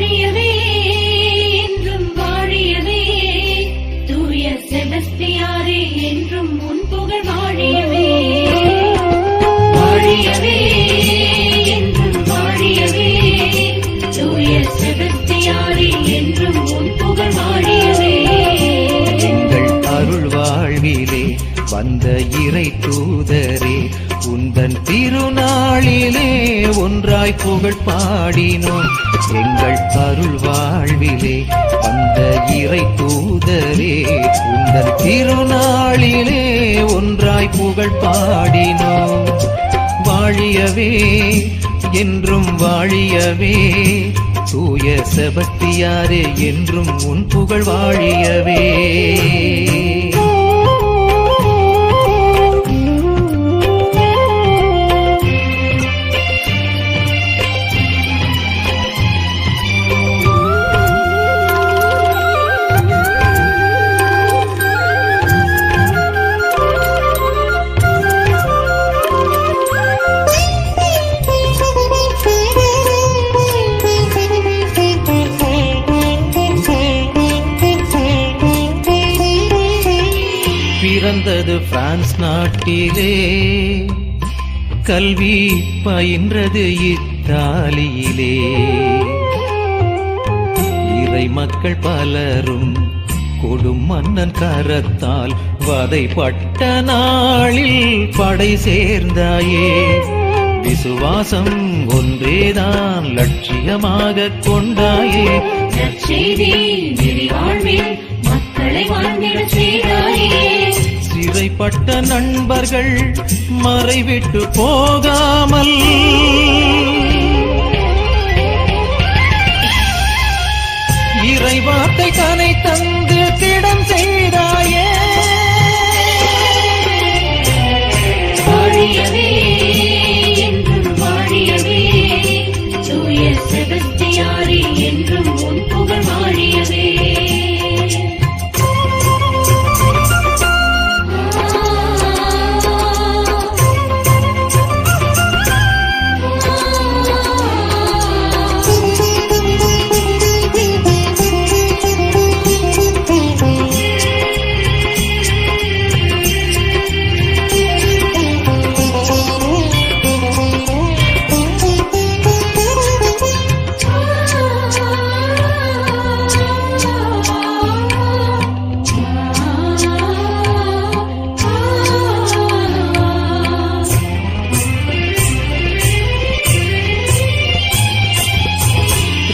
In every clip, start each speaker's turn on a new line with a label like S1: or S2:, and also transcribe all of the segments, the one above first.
S1: என்றும் வாழியவே தூய செபஸ்தியாரே என்றும் உன் புகழ் வாழியவே.
S2: என்றும் வாழியவே எங்கள் அருள் வாழ்விலே வந்த இறை ஒன்றாய் புகழ் பாடினோம். எங்கள் அருள் வாழ்விலே வந்த இறை தூதரே உங்கள் திருநாளிலே ஒன்றாய் புகழ் பாடினோம். வாழியவே என்றும் வாழியவே தூய செபத்தியாரே என்றும் உன் புகழ் வாழியவே. பிறந்தது பிரான்ஸ் நாட்டிலே. கல்வி பயின்றது இத்தாலியிலே. இறை மக்கள் பலரும் கொடும் மன்னன் கரத்தால் வதைப்பட்ட நாளில் படை சேர்ந்தாயே. விசுவாசம் ஒன்றேதான் லட்சியமாக கொண்டாயே. சிறைப்பட்ட நண்பர்கள் மறைவிட்டு போகாமல். இறைவார்த்தை கனை தந்து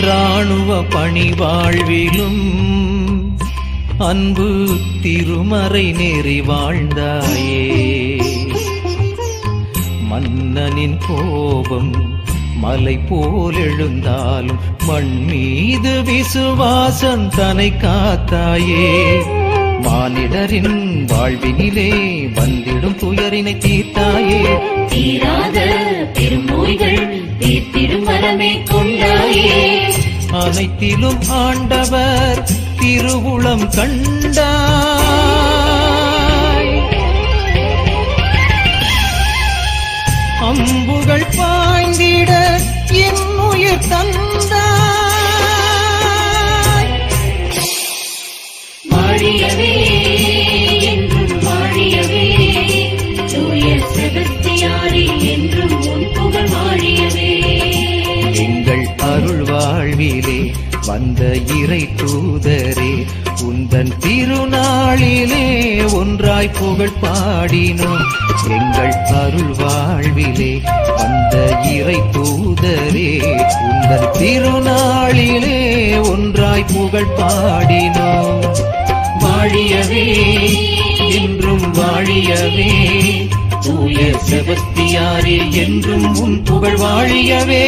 S2: இராணுவ பணி வாழ்விலும் அன்பு திருமறை நெறி வாழ்ந்தாயே. மன்னனின் கோபம் மலை போல் எழுந்தாலும் மண் மீது விசுவாசம் தனை காத்தாயே. மானிடரின் வாழ்வினிலே வந்திடும் துயரினை தீர்த்தாயே.
S1: தீரா
S2: அனைத்திலும் ஆண்டவர் திருவுளம் கண்டாய். அம்புகள் பாய்ந்திட என் உயிர் தன் வாழ்விலே வந்த இறை தூதரே உந்தன் திருநாளிலே ஒன்றாய் புகழ் பாடினோம். எங்கள் அருள் வாழ்விலே வந்த இறை தூதரே உந்தன் திருநாளிலே ஒன்றாய் புகழ் பாடினோம். வாழியவே என்றும் வாழியவே தூய செபஸ்தியாரே என்றும் உன் புகழ் வாழியவே.